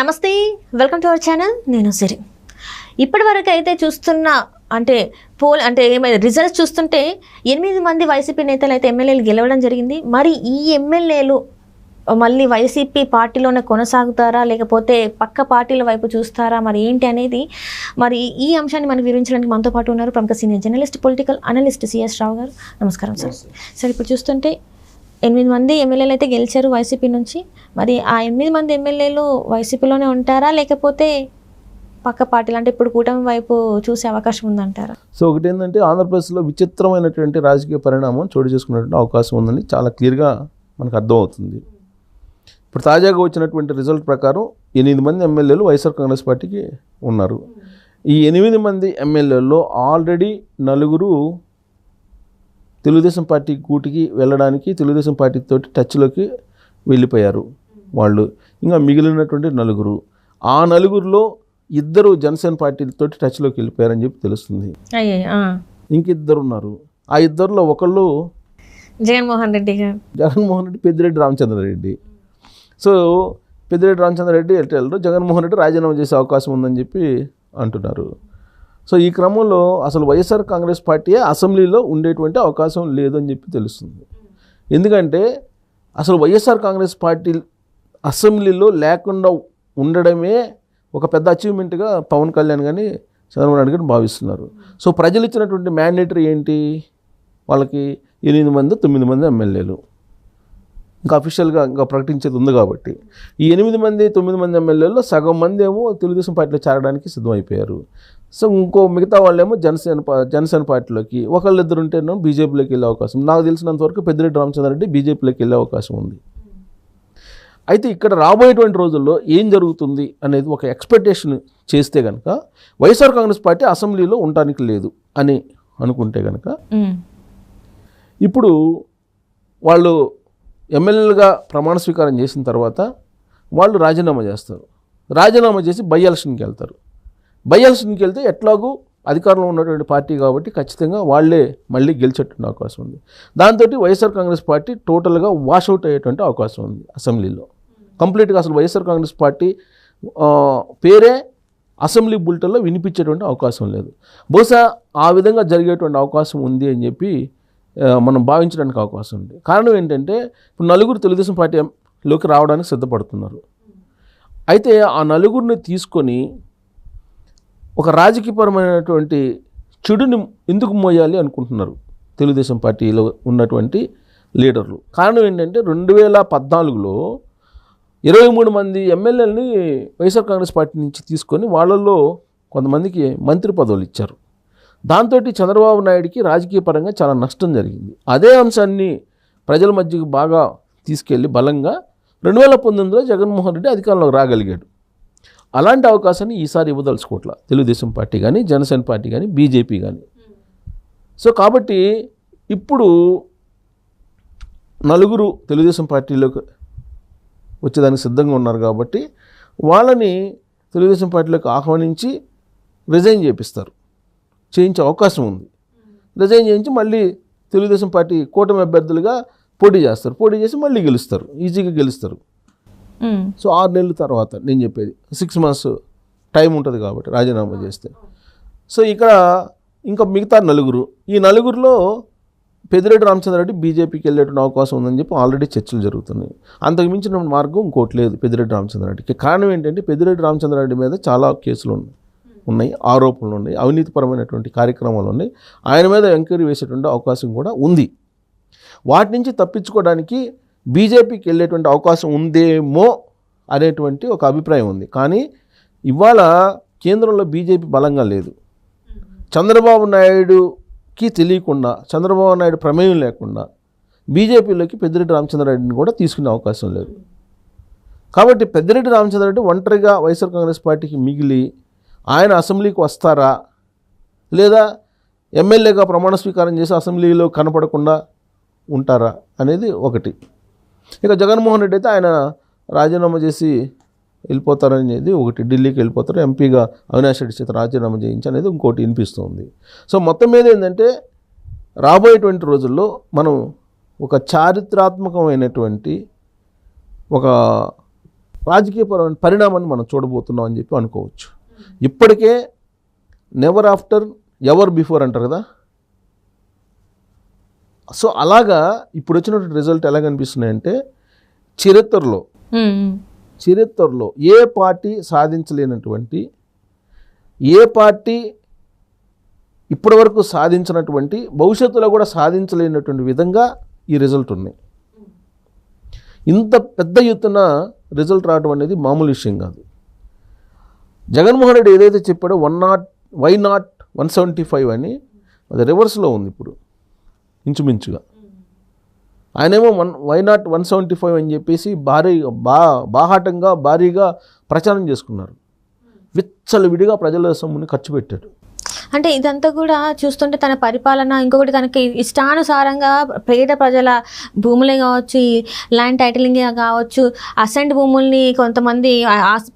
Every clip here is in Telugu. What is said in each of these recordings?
నమస్తే వెల్కమ్ టు అవర్ ఛానల్ నేను సిరి. ఇప్పటి వరకు అయితే చూస్తున్న అంటే పోల్ అంటే ఏమైనా రిజల్ట్స్ చూస్తుంటే ఎనిమిది మంది వైసీపీ నేతలు అయితే ఎమ్మెల్యేలు గెలవడం జరిగింది. మరి ఈ ఎమ్మెల్యేలు మళ్ళీ వైసీపీ పార్టీలోనే కొనసాగుతారా లేకపోతే పక్క పార్టీల వైపు చూస్తారా మరి ఏంటి అనేది మరి ఈ అంశాన్ని మనకు వివరించడానికి మనతో పాటు ఉన్నారు ప్రముఖ senior journalist political analyst C S Rao గారు. నమస్కారం సార్. సార్ ఇప్పుడు చూస్తుంటే ఎనిమిది మంది ఎమ్మెల్యేలు అయితే గెలిచారు వైసీపీ నుంచి. మరి ఆ ఎనిమిది మంది ఎమ్మెల్యేలు వైసీపీలోనే ఉంటారా? లేకపోతే పక్క పార్టీలు అంటే ఇప్పుడు కూటమి వైపు చూసే అవకాశం ఉందంటారా? సో ఒకటి ఏంటంటే ఆంధ్రప్రదేశ్లో విచిత్రమైనటువంటి రాజకీయ పరిణామం చోటు చేసుకున్నటువంటి అవకాశం ఉందని చాలా క్లియర్గా మనకు అర్థమవుతుంది. ఇప్పుడు తాజాగా వచ్చినటువంటి రిజల్ట్ ప్రకారం ఎనిమిది మంది ఎమ్మెల్యేలు వైఎస్ఆర్ కాంగ్రెస్ పార్టీకి ఉన్నారు. ఈ ఎనిమిది మంది ఎమ్మెల్యేల్లో ఆల్రెడీ నలుగురు తెలుగుదేశం పార్టీ కూటికి వెళ్ళడానికి తెలుగుదేశం పార్టీతోటి టచ్లోకి వెళ్ళిపోయారు వాళ్ళు. ఇంకా మిగిలినటువంటి నలుగురు. ఆ నలుగురిలో ఇద్దరు జనసేన పార్టీతోటి టచ్లోకి వెళ్ళిపోయారని చెప్పి తెలుస్తుంది. అయ్యే ఇంకిద్దరు ఉన్నారు ఆ ఇద్దరిలో ఒకళ్ళు జగన్మోహన్ రెడ్డి గారు. జగన్మోహన్ రెడ్డి పెద్దిరెడ్డి రామచంద్రారెడ్డి సో పెద్దిరెడ్డి రామచంద్రారెడ్డి ఎటు వెళ్ళరు జగన్మోహన్ రెడ్డి రాజీనామా చేసే అవకాశం ఉందని చెప్పి అంటున్నారు. సో ఈ క్రమంలో అసలు వైఎస్ఆర్ కాంగ్రెస్ పార్టీ అసెంబ్లీలో ఉండేటువంటి అవకాశం లేదని చెప్పి తెలుస్తుంది. ఎందుకంటే అసలు వైఎస్ఆర్ కాంగ్రెస్ పార్టీ అసెంబ్లీలో లేకుండా ఉండడమే ఒక పెద్ద అచీవ్మెంట్గా పవన్ కళ్యాణ్ కానీ చంద్రబాబు నాయుడు గారు భావిస్తున్నారు. సో ప్రజలు ఇచ్చినటువంటి మ్యాండేటరీ ఏంటి? వాళ్ళకి ఎనిమిది మంది తొమ్మిది మంది ఎమ్మెల్యేలు. ఇంకా అఫీషియల్గా ఇంకా ప్రకటించేది ఉంది కాబట్టి. ఈ ఎనిమిది మంది తొమ్మిది మంది ఎమ్మెల్యేల్లో సగం మంది ఏమో తెలుగుదేశం పార్టీలో చేరడానికి సిద్ధమైపోయారు. సో ఇంకో మిగతా వాళ్ళేమో జనసేన జనసేన పార్టీలోకి ఒకళ్ళిద్దరు ఉంటేనో బీజేపీలోకి వెళ్ళే అవకాశం. నాకు తెలిసినంత వరకు పెద్దిరెడ్డి రామచంద్రారెడ్డి బీజేపీలోకి వెళ్ళే అవకాశం ఉంది. అయితే ఇక్కడ రాబోయేటువంటి రోజుల్లో ఏం జరుగుతుంది అనేది ఒక ఎక్స్పెక్టేషన్ చేస్తే కనుక వైఎస్ఆర్ కాంగ్రెస్ పార్టీ అసెంబ్లీలో ఉండటానికి లేదు అని అనుకుంటే కనుక. ఇప్పుడు వాళ్ళు ఎమ్మెల్యేలుగా ప్రమాణ స్వీకారం చేసిన తర్వాత వాళ్ళు రాజీనామా చేస్తారు. రాజీనామా చేసి బై ఎలక్షన్కి వెళ్తారు. బై వెళ్తే ఎట్లాగూ అధికారంలో ఉన్నటువంటి పార్టీ కాబట్టి ఖచ్చితంగా వాళ్ళే మళ్ళీ గెలిచేటువంటి అవకాశం ఉంది. దాంతో వైఎస్ఆర్ కాంగ్రెస్ పార్టీ టోటల్గా వాషౌట్ అయ్యేటువంటి అవకాశం ఉంది అసెంబ్లీలో. కంప్లీట్గా అసలు వైఎస్ఆర్ కాంగ్రెస్ పార్టీ పేరే అసెంబ్లీ బులెటిన్లో వినిపించేటువంటి అవకాశం లేదు. బహుశా ఆ విధంగా జరిగేటువంటి అవకాశం ఉంది అని చెప్పి మనం భావించడానికి అవకాశం ఉంది. కారణం ఏంటంటే ఇప్పుడు నలుగురు తెలుగుదేశం పార్టీలోకి రావడానికి సిద్ధపడుతున్నారు. అయితే ఆ నలుగురిని తీసుకొని ఒక రాజకీయపరమైనటువంటి చెడుని ఎందుకు మోయాలి అనుకుంటున్నారు? తెలుగుదేశం పార్టీలో ఉన్నటువంటి లీడర్లు. కారణం ఏంటంటే రెండు వేల పద్నాలుగులో ఇరవై మూడు మంది ఎమ్మెల్యేలని వైఎస్ఆర్ కాంగ్రెస్ పార్టీ నుంచి తీసుకొని వాళ్ళల్లో కొంతమందికి మంత్రి పదవులు ఇచ్చారు. దాంతో చంద్రబాబు నాయుడికి రాజకీయ పరంగా చాలా నష్టం జరిగింది. అదే అంశాన్ని ప్రజల మధ్యకు బాగా తీసుకెళ్ళి బలంగా రెండు వేల పంతొమ్మిదిలో జగన్మోహన్ రెడ్డి అధికారంలోకి రాగలిగాడు. అలాంటి అవకాశాన్ని ఈసారి ఇవ్వదలుచుకోవట్లా. తెలుగుదేశం పార్టీ కానీ జనసేన పార్టీ కానీ బీజేపీ కానీ సో కాబట్టి ఇప్పుడు నలుగురు తెలుగుదేశం పార్టీలోకి వచ్చేదానికి సిద్ధంగా ఉన్నారు కాబట్టి వాళ్ళని తెలుగుదేశం పార్టీలోకి ఆహ్వానించి రిజైన్ చేపిస్తారు. చేయించే అవకాశం ఉంది. రిజైన్ చేయించి మళ్ళీ తెలుగుదేశం పార్టీ కూటమి అభ్యర్థులుగా పోటీ చేస్తారు. పోటీ చేసి మళ్ళీ గెలుస్తారు. ఈజీగా గెలుస్తారు. సో ఆరు నెలల తర్వాత నేను చెప్పేది సిక్స్ మంత్స్ టైం ఉంటుంది కాబట్టి రాజీనామా చేస్తే. సో ఇక్కడ ఇంకా మిగతా నలుగురు ఈ నలుగురిలో పెద్దిరెడ్డి రామచంద్రారెడ్డి బీజేపీకి వెళ్ళేటువంటి అవకాశం ఉందని చెప్పి ఆల్రెడీ చర్చలు జరుగుతున్నాయి. అంతకు మించిన మార్గం ఇంకోటి లేదు పెద్దిరెడ్డి రామచంద్రారెడ్డికి కారణం ఏంటంటే పెద్దిరెడ్డి రామచంద్రారెడ్డి మీద చాలా కేసులు ఉన్నాయి ఉన్నాయి ఆరోపణలు ఉన్నాయి అవినీతిపరమైనటువంటి కార్యక్రమాలు ఉన్నాయి. ఆయన మీద ఎంక్వైరీ వేసేటువంటి అవకాశం కూడా ఉంది. వాటి నుంచి తప్పించుకోవడానికి బీజేపీకి వెళ్ళేటువంటి అవకాశం ఉందేమో అనేటువంటి ఒక అభిప్రాయం ఉంది. కానీ ఇవాళ కేంద్రంలో బీజేపీ బలంగా లేదు. చంద్రబాబు నాయుడుకి తెలియకుండా చంద్రబాబు నాయుడు ప్రమేయం లేకుండా బీజేపీలోకి పెద్దిరెడ్డి రామచంద్రారెడ్డిని కూడా తీసుకునే అవకాశం లేదు. కాబట్టి పెద్దిరెడ్డి రామచంద్రారెడ్డి ఒంటరిగా వైఎస్ఆర్ కాంగ్రెస్ పార్టీకి మిగిలి ఆయన అసెంబ్లీకి వస్తారా? లేదా ఎమ్మెల్యేగా ప్రమాణ స్వీకారం చేసి అసెంబ్లీలో కనపడకుండా ఉంటారా అనేది ఒకటి. ఇక జగన్మోహన్ రెడ్డి అయితే ఆయన రాజీనామా చేసి వెళ్ళిపోతారనేది ఒకటి ఢిల్లీకి వెళ్ళిపోతారు. ఎంపీగా అవినాష్ రెడ్డి చేత రాజీనామా చేయించి అనేది ఇంకోటి వినిపిస్తుంది. సో మొత్తం మీద ఏంటంటే రాబోయేటువంటి రోజుల్లో మనం ఒక చారిత్రాత్మకమైనటువంటి ఒక రాజకీయపరమైన పరిణామాన్ని మనం చూడబోతున్నాం అని చెప్పి అనుకోవచ్చు. ఇప్పటికే నెవర్ ఆఫ్టర్ ఎవర్ బిఫోర్ అంటారు కదా? సో అలాగా ఇప్పుడు వచ్చినటువంటి రిజల్ట్ ఎలా కనిపిస్తున్నాయంటే చరిత్రలో చరిత్రలో ఏ పార్టీ సాధించలేనటువంటి ఏ పార్టీ ఇప్పటివరకు సాధించినటువంటి భవిష్యత్తులో కూడా సాధించలేనటువంటి విధంగా ఈ రిజల్ట్ ఉన్నాయి. ఇంత పెద్ద ఎత్తున రిజల్ట్ రావడం అనేది మామూలు విషయం కాదు. జగన్మోహన్ రెడ్డి ఏదైతే చెప్పాడో one not why not one seventy five అని అది రివర్స్లో ఉంది ఇప్పుడు. ఇంచుమించుగా. ఆయనేమో one why not one seventy five అని చెప్పేసి భారీ బా బాహాటంగా భారీగా ప్రచారం చేసుకున్నారు. విచ్చలవిడిగా ప్రజల సొమ్ముని ఖర్చు పెట్టాడు. అంటే ఇదంతా కూడా చూస్తుంటే తన పరిపాలన ఇంకొకటి తనకి ఇష్టానుసారంగా పేద ప్రజల భూములే కావచ్చు ల్యాండ్ టైటిలింగ్ కావచ్చు అసెంట్ భూముల్ని కొంతమంది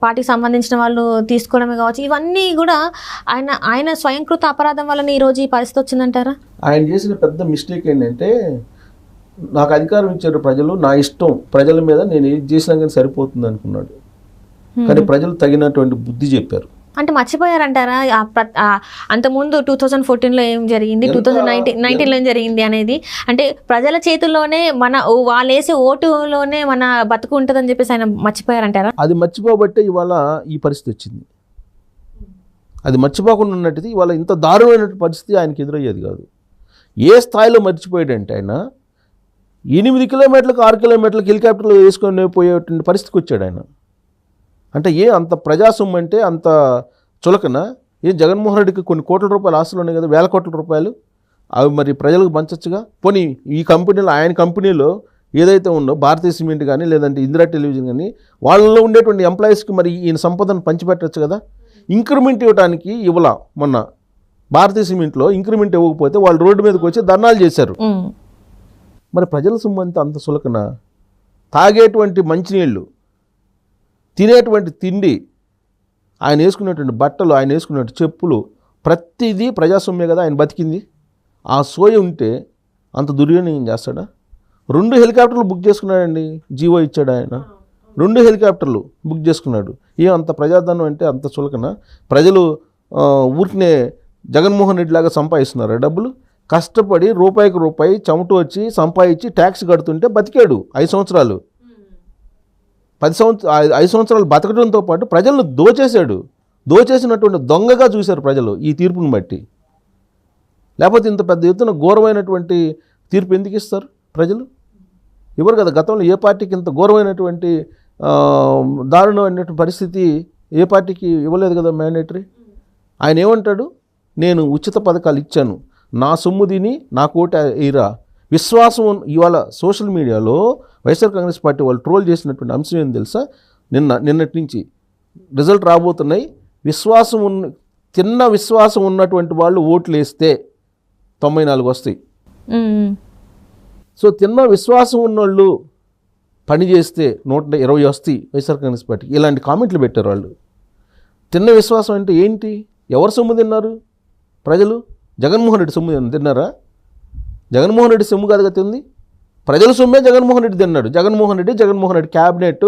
పార్టీకి సంబంధించిన వాళ్ళు తీసుకోవడమే కావచ్చు. ఇవన్నీ కూడా ఆయన ఆయన స్వయంకృత అపరాధం వలన ఈరోజు ఈ పరిస్థితి వచ్చిందంటారా? ఆయన చేసిన పెద్ద మిస్టేక్ ఏంటంటే నాకు అధికారం ఇచ్చారు ప్రజలు నా ఇష్టం ప్రజల మీద నేను ఏది చేసినా కానీ సరిపోతుంది అనుకున్నాడు. కానీ ప్రజలు తగినటువంటి బుద్ధి చెప్పారు. అంటే మర్చిపోయారంటారా? అంతకుముందు టూ థౌజండ్ ఫోర్టీన్లో ఏం జరిగింది? టూ థౌజండ్ నైన్టీన్ నైన్టీన్లో ఏం జరిగింది అనేది? అంటే ప్రజల చేతుల్లోనే మన వాళ్ళు వేసే ఓటులోనే మన బతుకు ఉంటుందని చెప్పేసి ఆయన మర్చిపోయారంటారా? అది మర్చిపోబట్టే ఇవాళ ఈ పరిస్థితి వచ్చింది. అది మర్చిపోకుండా ఉన్నట్టుది ఇవాళ ఇంత దారుణమైన పరిస్థితి ఆయనకి ఎదురయ్యేది కాదు. ఏ స్థాయిలో మర్చిపోయాడంటే ఆయన ఎనిమిది కిలోమీటర్లకు ఆరు కిలోమీటర్లకు హెలికాప్టర్లు వేసుకొని పోయేటువంటి పరిస్థితికి వచ్చాడు ఆయన. అంటే ఏ అంత ప్రజాసొమ్ము అంటే అంత చులకన? ఏ జగన్మోహన్ రెడ్డికి కొన్ని కోట్ల రూపాయలు ఆస్తులు ఉన్నాయి కదా వేల కోట్ల రూపాయలు? అవి మరి ప్రజలకు పంచచ్చుగా? పోనీ ఈ కంపెనీలో ఆయన కంపెనీలో ఏదైతే ఉందో భారతీయ సిమెంట్ కానీ లేదంటే ఇందిరా టెలివిజన్ కానీ వాళ్ళలో ఉండేటువంటి ఎంప్లాయీస్కి మరి ఈయన సంపదను పంచిపెట్టచ్చు కదా? ఇంక్రిమెంట్ ఇవ్వడానికి ఇవ్వాల మొన్న. భారతీయ సిమెంట్లో ఇంక్రిమెంట్ ఇవ్వకపోతే వాళ్ళు రోడ్డు మీదకి వచ్చి ధర్నాలు చేశారు. మరి ప్రజల సొమ్ము అంతా అంత సులకన తాగేటువంటి మంచినీళ్ళు తినేటువంటి తిండి ఆయన వేసుకునేటువంటి బట్టలు ఆయన వేసుకునేటువంటి చెప్పులు ప్రతిదీ ప్రజాస్వామ్య కదా ఆయన బతికింది. ఆ సోయ ఉంటే అంత దుర్వినియోగం చేస్తాడా? రెండు హెలికాప్టర్లు బుక్ చేసుకున్నాడండి జీవో ఇచ్చాడు ఆయన. రెండు హెలికాప్టర్లు బుక్ చేసుకున్నాడు. ఏ అంత ప్రజాధనం అంటే అంత చులకన? ప్రజలు ఊరికినే జగన్మోహన్ రెడ్డి లాగా సంపాదిస్తున్నారు డబ్బులు? కష్టపడి రూపాయికి రూపాయి చెమట వచ్చి సంపాదించి ట్యాక్స్ కడుతుంటే బతికాడు ఐదు సంవత్సరాలు. పది సంవత్సర ఐదు సంవత్సరాలు బతకడంతో పాటు ప్రజలను దోచేశాడు. దోచేసినటువంటి దొంగగా చూశారు ప్రజలు ఈ తీర్పును బట్టి. లేకపోతే ఇంత పెద్ద ఎత్తున ఘోరమైనటువంటి తీర్పు ఎందుకు ఇస్తారు ప్రజలు? ఇవ్వరు కదా గతంలో ఏ పార్టీకి ఇంత ఘోరమైనటువంటి దారుణమైనటువంటి పరిస్థితి ఏ పార్టీకి ఇవ్వలేదు కదా మ్యాండేటరీ? ఆయన ఏమంటాడు? నేను ఉచిత పథకాలు ఇచ్చాను. నా సొమ్ము తిని నా కోట ఈరా విశ్వాసం ఇవాళ సోషల్ మీడియాలో వైఎస్ఆర్ కాంగ్రెస్ పార్టీ వాళ్ళు ట్రోల్ చేసినటువంటి అంశం ఏం తెలుసా? నిన్న నిన్నటి నుంచి రిజల్ట్ రాబోతున్నాయి. విశ్వాసం ఉన్న తిన్న విశ్వాసం ఉన్నటువంటి వాళ్ళు ఓట్లు వేస్తే తొంభై నాలుగు వస్తాయి. సో తిన్న విశ్వాసం ఉన్నోళ్ళు పని చేస్తే నూట ఇరవై వస్తాయి వైఎస్ఆర్ కాంగ్రెస్ పార్టీకి ఇలాంటి కామెంట్లు పెట్టారు వాళ్ళు. తిన్న విశ్వాసం అంటే ఏంటి? ఎవరు సొమ్ము తిన్నారు? ప్రజలు? జగన్మోహన్ రెడ్డి సొమ్ము తిన్న- తిన్నారా? జగన్మోహన్ రెడ్డి సొమ్ము గతి ఉంది ప్రజల సొమ్మే జగన్మోహన్ రెడ్డి తిన్నాడు. జగన్మోహన్ రెడ్డి జగన్మోహన్ రెడ్డి క్యాబినెట్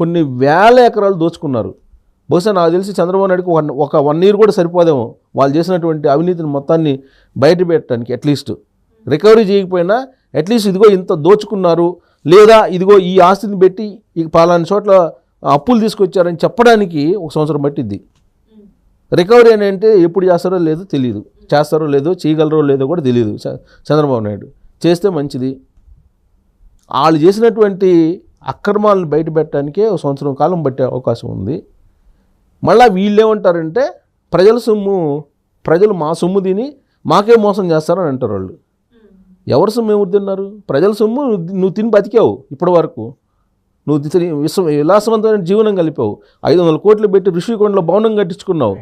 కొన్ని వేల ఎకరాలు దోచుకున్నారు. బహుశా నాకు తెలిసి చంద్రబాబు నాయుడుకి వన్ ఒక వన్ ఇయర్ కూడా సరిపోదేమో. వాళ్ళు చేసినటువంటి అవినీతిని మొత్తాన్ని బయట పెట్టడానికి అట్లీస్ట్ రికవరీ చేయకపోయినా అట్లీస్ట్ ఇదిగో ఇంత దోచుకున్నారు. లేదా ఇదిగో ఈ ఆస్తిని పెట్టి ఈ పలానా చోట్ల అప్పులు తీసుకొచ్చారని చెప్పడానికి ఒక సంవత్సరం పట్టిద్ది. రికవరీ అని అంటే ఎప్పుడు చేస్తారో లేదో తెలియదు చేస్తారో లేదో చేయగలరో లేదో కూడా తెలియదు చంద్రబాబు నాయుడు. చేస్తే మంచిది. వాళ్ళు చేసినటువంటి అక్రమాలను బయట పెట్టడానికే ఒక సంవత్సరం కాలం పట్టే అవకాశం ఉంది. మళ్ళీ వీళ్ళు ఏమంటారంటే ప్రజల సొమ్ము ప్రజలు మా సొమ్ము తిని మాకే మోసం చేస్తారని అంటారు వాళ్ళు. ఎవరి సొమ్ము ఎవరు తిన్నారు? ప్రజల సొమ్ము నువ్వు- తిని బతికావు ఇప్పటి వరకు. నువ్వు విశ్వ విలాసవంతమైన జీవనం కలిపావు. ఐదు వందల కోట్లు పెట్టి ఋషికొండలో భవనం కట్టించుకున్నావు.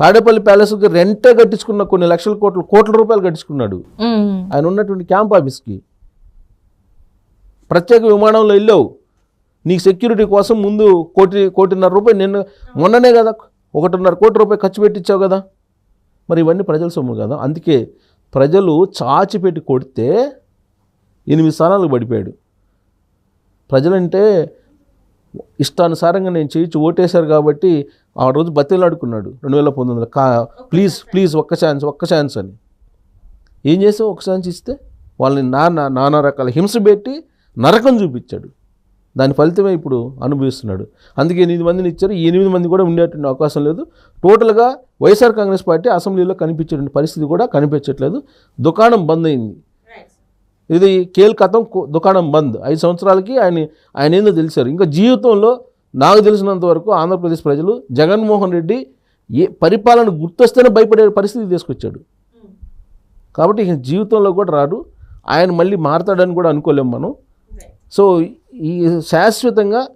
తాడేపల్లి ప్యాలెస్కి రెంటే కట్టించుకున్న కొన్ని లక్షల కోట్లు కోట్ల రూపాయలు కట్టించుకున్నాడు. ఆయన ఉన్నటువంటి క్యాంప్ ఆఫీస్కి. ప్రత్యేక విమానంలో వెళ్ళావు. నీకు సెక్యూరిటీ కోసం ముందు కోటి కోటిన్నర రూపాయలు నిన్న మొన్ననే కదా ఒకటిన్నర కోటి రూపాయలు ఖర్చు పెట్టించావు కదా. మరి ఇవన్నీ ప్రజల సొమ్ము కదా. అందుకే ప్రజలు చాచి పెట్టి కొడితే ఎనిమిది స్థానాలకు పడిపోయాడు. ప్రజలంటే ఇష్టానుసారంగా నేను చేయించి ఓటేశారు కాబట్టి ఆ రోజు బతిలాడుకున్నాడు రెండు వేల పంతొమ్మిదిలో. కా ప్లీజ్ ప్లీజ్ ఒక్క ఛాన్స్ ఒక్క ఛాన్స్ అని. ఏం చేసావు? ఒక ఛాన్స్ ఇస్తే వాళ్ళని నానా నానా రకాల హింస పెట్టి నరకం చూపించాడు. దాని ఫలితమే ఇప్పుడు అనుభవిస్తున్నాడు. అందుకే ఎనిమిది మందిని ఇచ్చారు. ఎనిమిది మంది కూడా ఉండేటువంటి అవకాశం లేదు. టోటల్గా వైఎస్ఆర్ కాంగ్రెస్ పార్టీ అసెంబ్లీలో కనిపించేటువంటి పరిస్థితి కూడా కనిపించట్లేదు. దుకాణం బంద్ అయింది. ఇది కేల్కతం దుకాణం బంద్. ఐదు సంవత్సరాలకి ఆయన ఆయన ఏందో తెలిసారు. ఇంకా జీవితంలో నాకు తెలిసినంత వరకు ఆంధ్రప్రదేశ్ ప్రజలు జగన్మోహన్ రెడ్డి ఏ పరిపాలన గుర్తొస్తేనే భయపడే పరిస్థితి తీసుకొచ్చాడు. కాబట్టి ఇక జీవితంలో కూడా రాడు. ఆయన మళ్ళీ మారతాడని కూడా అనుకోలేం మనం. సో ఈ శాశ్వతంగా